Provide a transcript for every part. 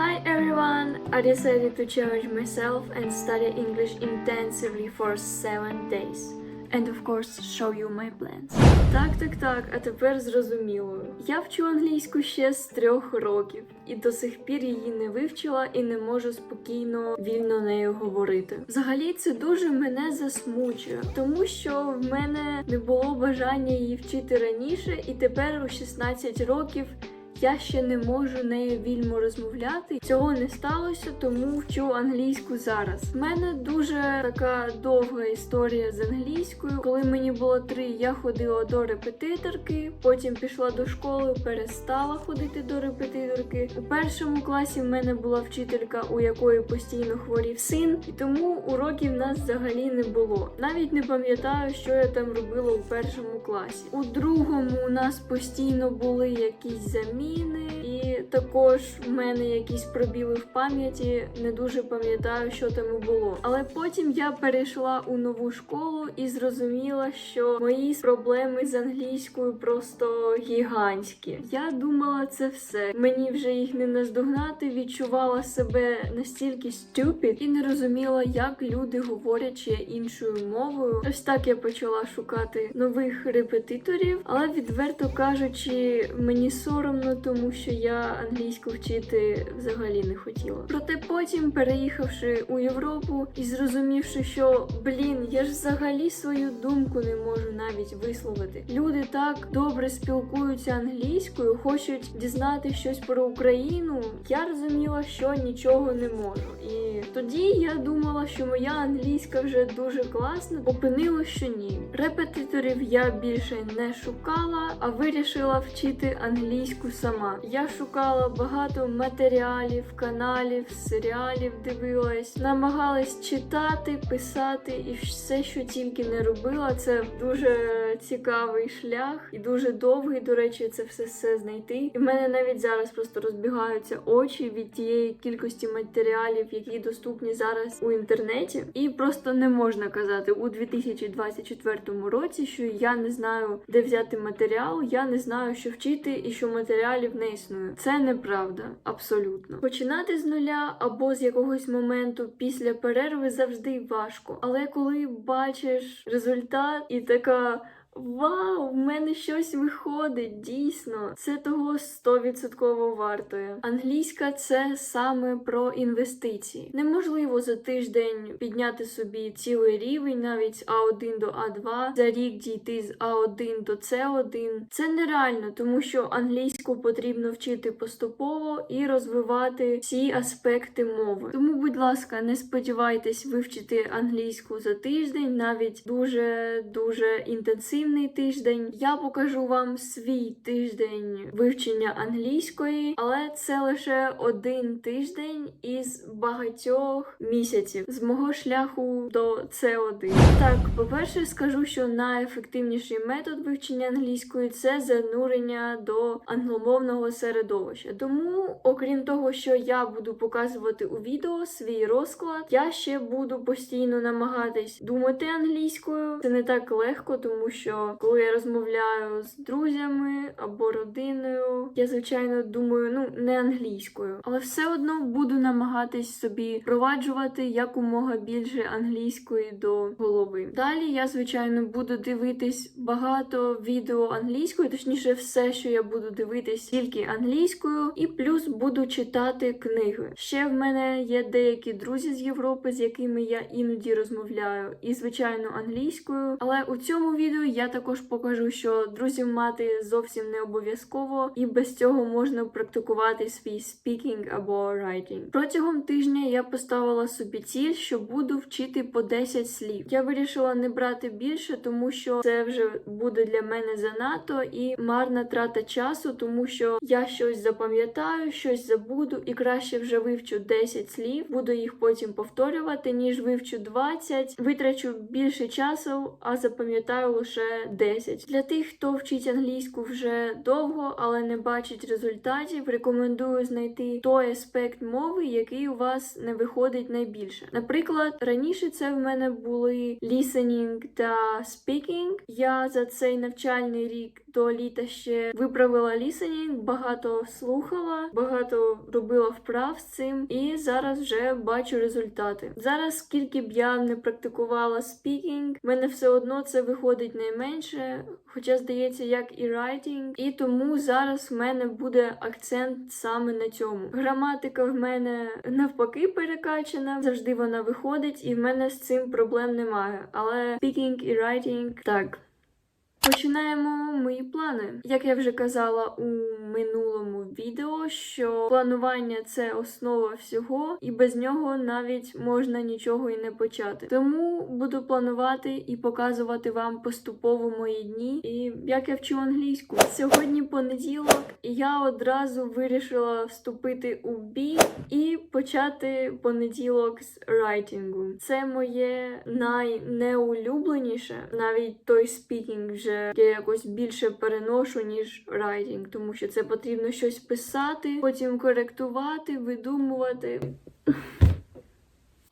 Hi everyone! I decided to challenge myself and study English intensively for 7 days. And of course, show you my plans. Так, так, так, а тепер зрозуміло. Я вчу англійську ще з трьох років, і до сих пір її не вивчила і не можу спокійно вільно нею говорити. Взагалі, це дуже мене засмучує, тому що в мене не було бажання її вчити раніше, і тепер у 16 років я ще не можу нею вільно розмовляти. Цього не сталося, тому вчу англійську зараз. В мене дуже така довга історія з англійською. Коли мені було три, я ходила до репетиторки, потім пішла до школи, перестала ходити до репетиторки. У першому класі в мене була вчителька, у якої постійно хворів син, і тому уроків нас взагалі не було. Навіть не пам'ятаю, що я там робила у першому класі. У другому у нас постійно були якісь заміни, і також в мене якісь пробіли в пам'яті. Не дуже пам'ятаю, що там було. Але потім я перейшла у нову школу і зрозуміла, що мої проблеми з англійською просто гігантські. Я думала, це все. Мені вже їх не наздогнати, відчувала себе настільки stupid і не розуміла, як люди говорять іншою мовою. Ось так я почала шукати нових репетиторів, але відверто кажучи, мені соромно, тому що я англійську вчити взагалі не хотіла. Проте потім, переїхавши у Європу і зрозумівши, що блін, я ж взагалі свою думку не можу навіть висловити. Люди так добре спілкуються англійською, хочуть дізнати щось про Україну. Я розуміла, що нічого не можу. І тоді я думала, що моя англійська вже дуже класна. Опинилось, що ні. Репетиторів я більше не шукала, а вирішила вчити англійську сама. Я шукала багато матеріалів, каналів, серіалів дивилась, намагалась читати, писати і все, що тільки не робила. Це дуже цікавий шлях і дуже довгий. До речі, це все все знайти. І в мене навіть зараз просто розбігаються очі від тієї кількості матеріалів, які доступні зараз у інтернеті. І просто не можна казати у 2024 році, що я не знаю, де взяти матеріал, я не знаю, що вчити і що матеріалів не існує. Це неправда, абсолютно. Починати з нуля або з якогось моменту після перерви завжди важко. Але коли бачиш результат і така. Вау, в мене щось виходить, дійсно. Це того 100% вартує. Англійська це саме про інвестиції. Неможливо за тиждень підняти собі цілий рівень, навіть з А1 до А2, за рік дійти з А1 до С1. Це нереально, тому що англійську потрібно вчити поступово і розвивати всі аспекти мови. Тому, будь ласка, не сподівайтесь вивчити англійську за тиждень, навіть дуже дуже інтенсивний тиждень. Я покажу вам свій тиждень вивчення англійської, але це лише один тиждень із багатьох місяців з мого шляху до С1. Так, по-перше, скажу, що найефективніший метод вивчення англійської це занурення до англомовного середовища. Тому, окрім того, що я буду показувати у відео свій розклад, я ще буду постійно намагатись думати англійською. Це не так легко, тому що коли я розмовляю з друзями або родиною, я звичайно думаю, ну не англійською, але все одно буду намагатись собі впроваджувати якомога більше англійської до голови. Далі я, звичайно, буду дивитись багато відео англійською, точніше, все, що я буду дивитись, тільки англійською, і плюс буду читати книги. Ще в мене є деякі друзі з Європи, з якими я іноді розмовляю, і звичайно англійською. Але у цьому відео я також покажу, що друзів мати зовсім не обов'язково, і без цього можна практикувати свій speaking або writing. Протягом тижня я поставила собі ціль, що буду вчити по 10 слів. Я вирішила не брати більше, тому що це вже буде для мене занадто і марна трата часу, тому що я щось запам'ятаю, щось забуду, і краще вже вивчу 10 слів, буду їх потім повторювати, ніж вивчу 20, витрачу більше часу, а запам'ятаю лише 10. Для тих, хто вчить англійську вже довго, але не бачить результатів, рекомендую знайти той аспект мови, який у вас не виходить найбільше. Наприклад, раніше це в мене були listening та speaking. Я за цей навчальний рік до літа ще виправила лісенінг, багато слухала, багато робила вправ з цим, і зараз вже бачу результати. Зараз, скільки б я не практикувала спікінг, в мене все одно це виходить найменше, хоча здається, як і райтінг, і тому зараз в мене буде акцент саме на цьому. Граматика в мене навпаки перекачана, завжди вона виходить, і в мене з цим проблем немає. Але спікінг і райтінг так. Починаємо мої плани. Як я вже казала у минулому відео, що планування це основа всього, і без нього навіть можна нічого і не почати. Тому буду планувати і показувати вам поступово мої дні і як я вчу англійську. Сьогодні понеділок, і я одразу вирішила вступити у бій і почати понеділок з райтінгу. Це моє найнеулюбленіше, навіть той спікінг вже я якось більше переношу, ніж райтінг, тому що це потрібно щось писати, потім коректувати, видумувати.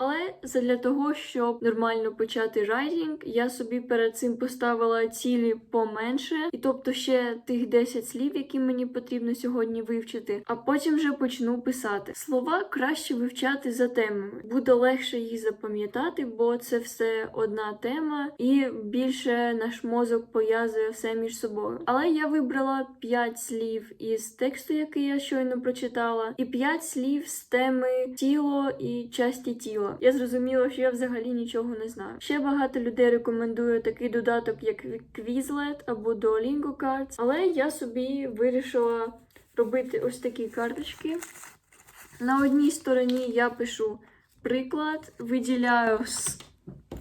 Але задля того, щоб нормально почати райтінг, я собі перед цим поставила цілі поменше, і тобто ще тих 10 слів, які мені потрібно сьогодні вивчити, а потім вже почну писати. Слова краще вивчати за темами. Буде легше їх запам'ятати, бо це все одна тема, і більше наш мозок пов'язує все між собою. Але я вибрала 5 слів із тексту, який я щойно прочитала, і 5 слів з теми тіло і часті тіла. Я зрозуміла, що я взагалі нічого не знаю. Ще багато людей рекомендує такий додаток, як Quizlet або Duolingo Cards, але я собі вирішила робити ось такі карточки. На одній стороні я пишу приклад, виділяю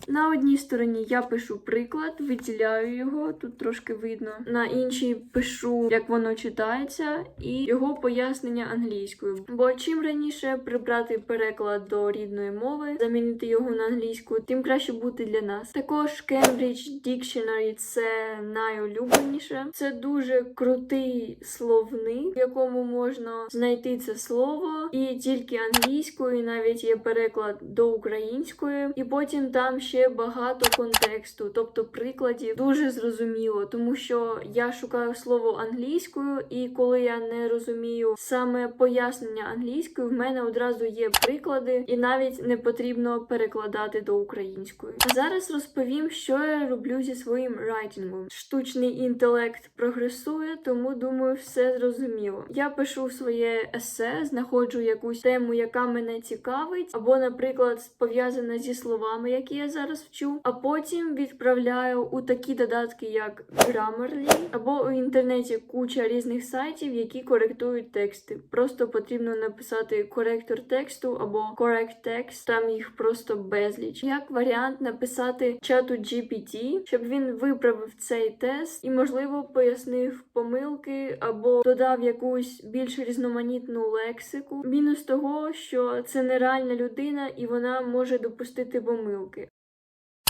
на одній стороні я пишу приклад, виділяю його, тут трошки видно. На іншій пишу, як воно читається, і його пояснення англійською. Бо чим раніше прибрати переклад до рідної мови, замінити його на англійську, тим краще буде для нас. Також Cambridge Dictionary це найулюбленіше. Це дуже крутий словник, в якому можна знайти це слово, і тільки англійською, і навіть є переклад до української, і потім там ще багато контексту, тобто прикладів дуже зрозуміло, тому що я шукаю слово англійською, і коли я не розумію саме пояснення англійською, в мене одразу є приклади, і навіть не потрібно перекладати до української. А зараз розповім, що я роблю зі своїм райтингом. Штучний інтелект прогресує, тому думаю, все зрозуміло. Я пишу своє есе, знаходжу якусь тему, яка мене цікавить, або, наприклад, пов'язана зі словами, які я зараз вчу, а потім відправляю у такі додатки, як Grammarly, або у інтернеті куча різних сайтів, які коректують тексти. Просто потрібно написати коректор тексту або correct text, там їх просто безліч. Як варіант написати чату GPT, щоб він виправив цей тест і, можливо, пояснив помилки або додав якусь більш різноманітну лексику. Мінус того, що це нереальна людина і вона може допустити помилки.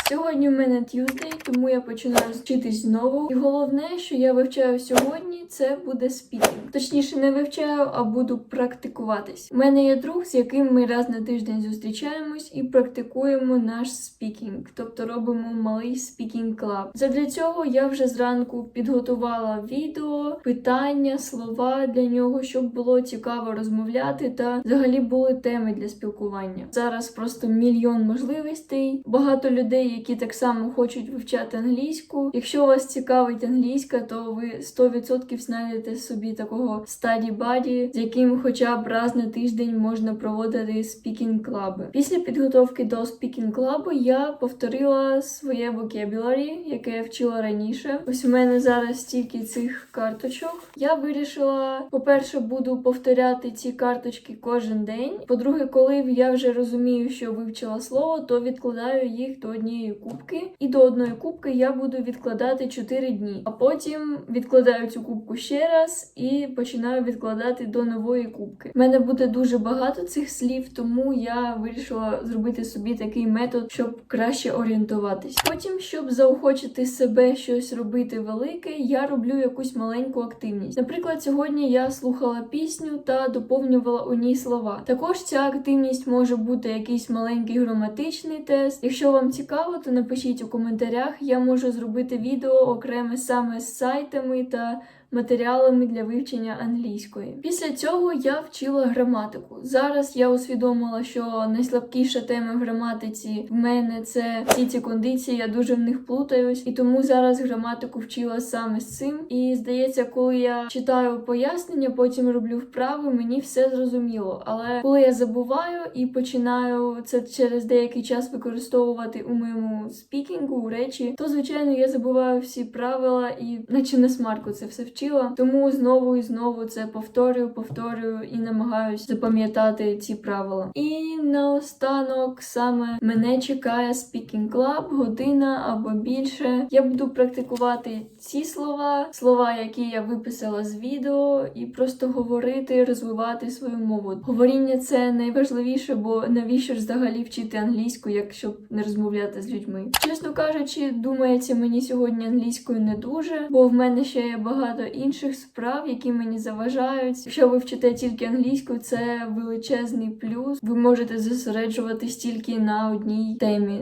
Сьогодні в мене Tuesday, тому я починаю вчитись знову. І головне, що я вивчаю сьогодні, це буде спікінг. Точніше, не вивчаю, а буду практикуватись. У мене є друг, з яким ми раз на тиждень зустрічаємось і практикуємо наш спікінг, тобто робимо малий спікінг клаб. Задля цього я вже зранку підготувала відео, питання, слова для нього, щоб було цікаво розмовляти та взагалі були теми для спілкування. Зараз просто мільйон можливостей. Багато людей, які так само хочуть вивчати англійську. Якщо вас цікавить англійська, то ви 100% знайдете собі такого стаді баді, з яким хоча б раз на тиждень можна проводити спікінг клаби. Після підготовки до спікінг клабу я повторила своє vocabulary, яке я вчила раніше. Ось у мене зараз стільки цих карточок. Я вирішила, по-перше, буду повторяти ці карточки кожен день. По-друге, коли я вже розумію, що вивчила слово, то відкладаю їх до однієї кубки. І до одної кубки я буду відкладати 4 дні. А потім відкладаю цю кубку ще раз і починаю відкладати до нової кубки. У мене буде дуже багато цих слів, тому я вирішила зробити собі такий метод, щоб краще орієнтуватись. Потім, щоб заохочити себе щось робити велике, я роблю якусь маленьку активність. Наприклад, сьогодні я слухала пісню та доповнювала у ній слова. Також ця активність може бути якийсь маленький граматичний тест. Якщо вам цікаво, то напишіть у коментарях. Я можу зробити відео окреме саме з сайтами та матеріалами для вивчення англійської. Після цього я вчила граматику. Зараз я усвідомила, що найслабкіша тема в граматиці в мене це всі ці кондиції. Я дуже в них плутаюсь, і тому зараз граматику вчила саме з цим. І здається, коли я читаю пояснення, потім роблю вправи, мені все зрозуміло. Але коли я забуваю і починаю це через деякий час використовувати у моєму спікінгу, речі, то звичайно я забуваю всі правила і наче на смарку це все вчила. Тому знову і знову це повторюю, повторюю і намагаюсь запам'ятати ці правила. І наостанок саме мене чекає Speaking Club, година або більше. Я буду практикувати ці слова, слова, які я виписала з відео, і просто говорити, розвивати свою мову. Говоріння це найважливіше, бо навіщо ж взагалі вчити англійську, якщо не розмовляти з людьми. Чесно кажучи, думається мені сьогодні англійською не дуже, бо в мене ще є багато інших справ, які мені заважають. Якщо ви вчите тільки англійську, це величезний плюс. Ви можете зосереджуватись тільки на одній темі.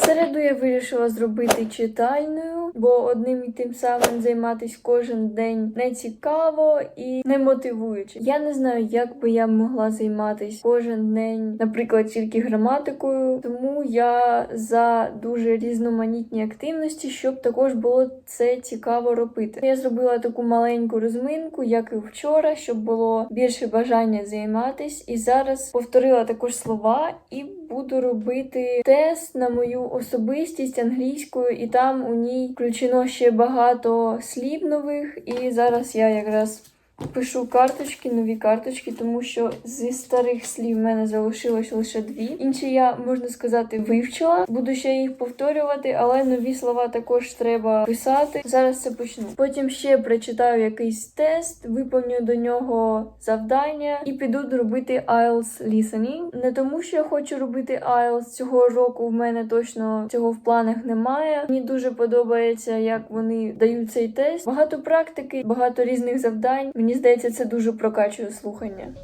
Середу я вирішила зробити читальною, бо одним і тим самим займатися кожен день не цікаво і не мотивуюче. Я не знаю, як би я могла займатися кожен день, наприклад, тільки граматикою, тому я за дуже різноманітні активності, щоб також було це цікаво робити. Я зробила таку маленьку розминку, як і вчора, щоб було більше бажання займатись, і зараз повторила також слова і буду робити тест на мою особистість англійською, і там у ній включено ще багато слів нових. І зараз я якраз пишу карточки, нові карточки, тому що зі старих слів в мене залишилось лише дві. Інші я можна сказати вивчила. Буду ще їх повторювати, але нові слова також треба писати. Зараз це почну. Потім ще прочитаю якийсь тест, виповню до нього завдання і піду робити IELTS listening. Не тому, що я хочу робити IELTS цього року. В мене точно цього в планах немає. Мені дуже подобається, як вони дають цей тест. Багато практики, багато різних завдань. Мені здається, це дуже прокачує слухання.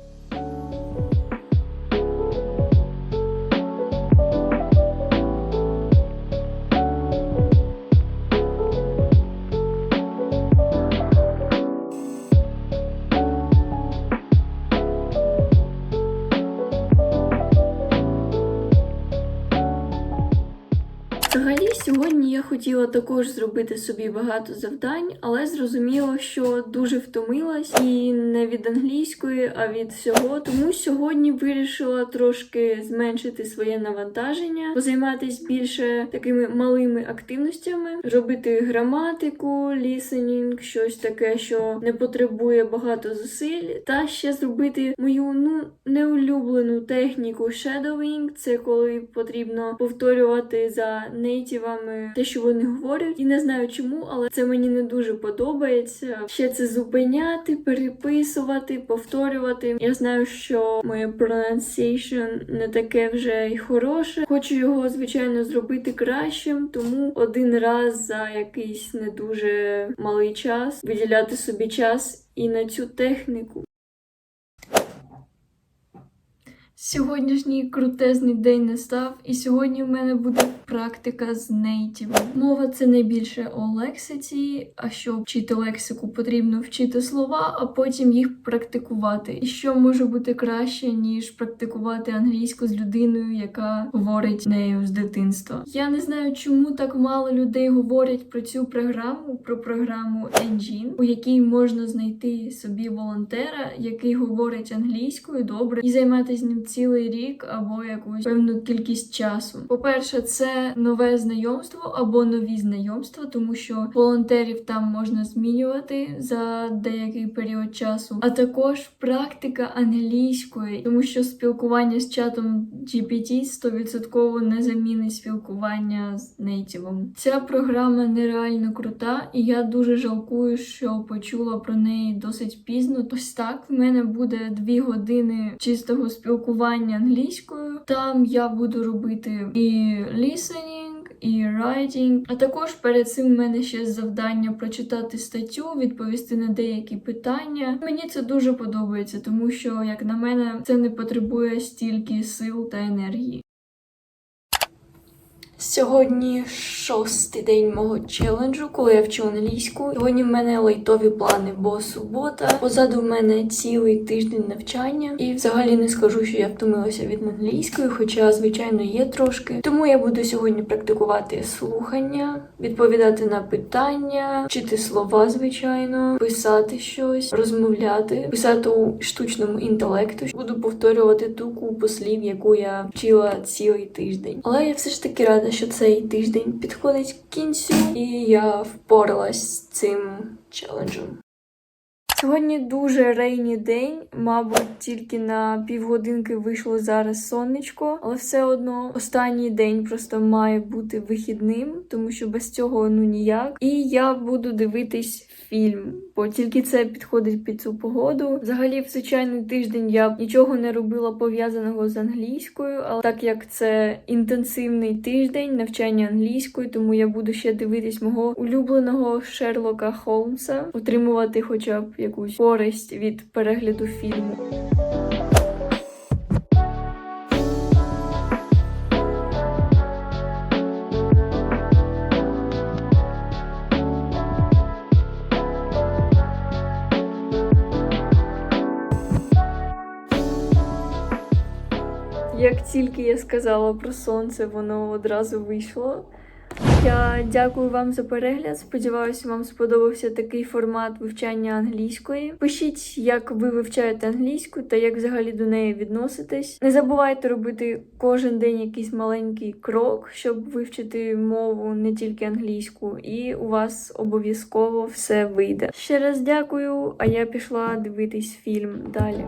Хотіла також зробити собі багато завдань, але зрозуміла, що дуже втомилась і не від англійської, а від всього. Тому сьогодні вирішила трошки зменшити своє навантаження, позайматися більше такими малими активностями, робити граматику, лісенінг, щось таке, що не потребує багато зусиль, та ще зробити мою ну неулюблену техніку shadowing. Це коли потрібно повторювати за нейтівами те, що вони говорять, і не знаю чому, але це мені не дуже подобається. Ще це зупиняти, переписувати, повторювати. Я знаю, що моє pronunciation не таке вже й хороше. Хочу його, звичайно, зробити кращим, тому один раз за якийсь не дуже малий час виділяти собі час і на цю техніку. Сьогоднішній крутезний день настав, і сьогодні в мене буде практика з нейтівом. Мова це найбільше о лексиці, а щоб вчити лексику, потрібно вчити слова, а потім їх практикувати. І що може бути краще, ніж практикувати англійську з людиною, яка говорить нею з дитинства. Я не знаю, чому так мало людей говорять про цю програму, про програму Engine, у якій можна знайти собі волонтера, який говорить англійською добре, і займатися ним цілий рік або якусь певну кількість часу. По-перше, це нове знайомство або нові знайомства, тому що волонтерів там можна змінювати за деякий період часу, а також практика англійської, тому що спілкування з чатом GPT 100% не замінить спілкування з нейтівом. Ця програма нереально крута, і я дуже жалкую, що почула про неї досить пізно. Ось так в мене буде дві години чистого спілкування англійською. Там я буду робити і listening, і writing. А також перед цим в мене ще завдання прочитати статтю, відповісти на деякі питання. Мені це дуже подобається, тому що, як на мене, це не потребує стільки сил та енергії. Сьогодні шостий день мого челенджу, коли я вчу англійську. Сьогодні в мене лайтові плани, бо субота. Позаду в мене цілий тиждень навчання. І взагалі не скажу, що я втомилася від англійської, хоча, звичайно, є трошки. Тому я буду сьогодні практикувати слухання, відповідати на питання, вчити слова, звичайно, писати щось, розмовляти, писати у штучному інтелекту. Буду повторювати ту купу слів, яку я вчила цілий тиждень. Але я все ж таки рада, що цей тиждень підходить к кінцю, і я впоралась з цим челенджем. Сьогодні дуже рейні день, мабуть, тільки на півгодинки вийшло зараз сонечко, але все одно останній день просто має бути вихідним, тому що без цього ну ніяк. І я буду дивитись фільм, бо тільки це підходить під цю погоду. Взагалі, в звичайний тиждень я нічого не робила пов'язаного з англійською, але так як це інтенсивний тиждень навчання англійської, тому я буду ще дивитись мого улюбленого Шерлока Холмса, отримувати хоча б якусь користь від перегляду фільму. Як тільки я сказала про сонце, воно одразу вийшло. Я дякую вам за перегляд. Сподіваюся, вам сподобався такий формат вивчання англійської. Пишіть, як ви вивчаєте англійську та як взагалі до неї відноситесь. Не забувайте робити кожен день якийсь маленький крок, щоб вивчити мову не тільки англійську, і у вас обов'язково все вийде. Ще раз дякую, а я пішла дивитись фільм далі.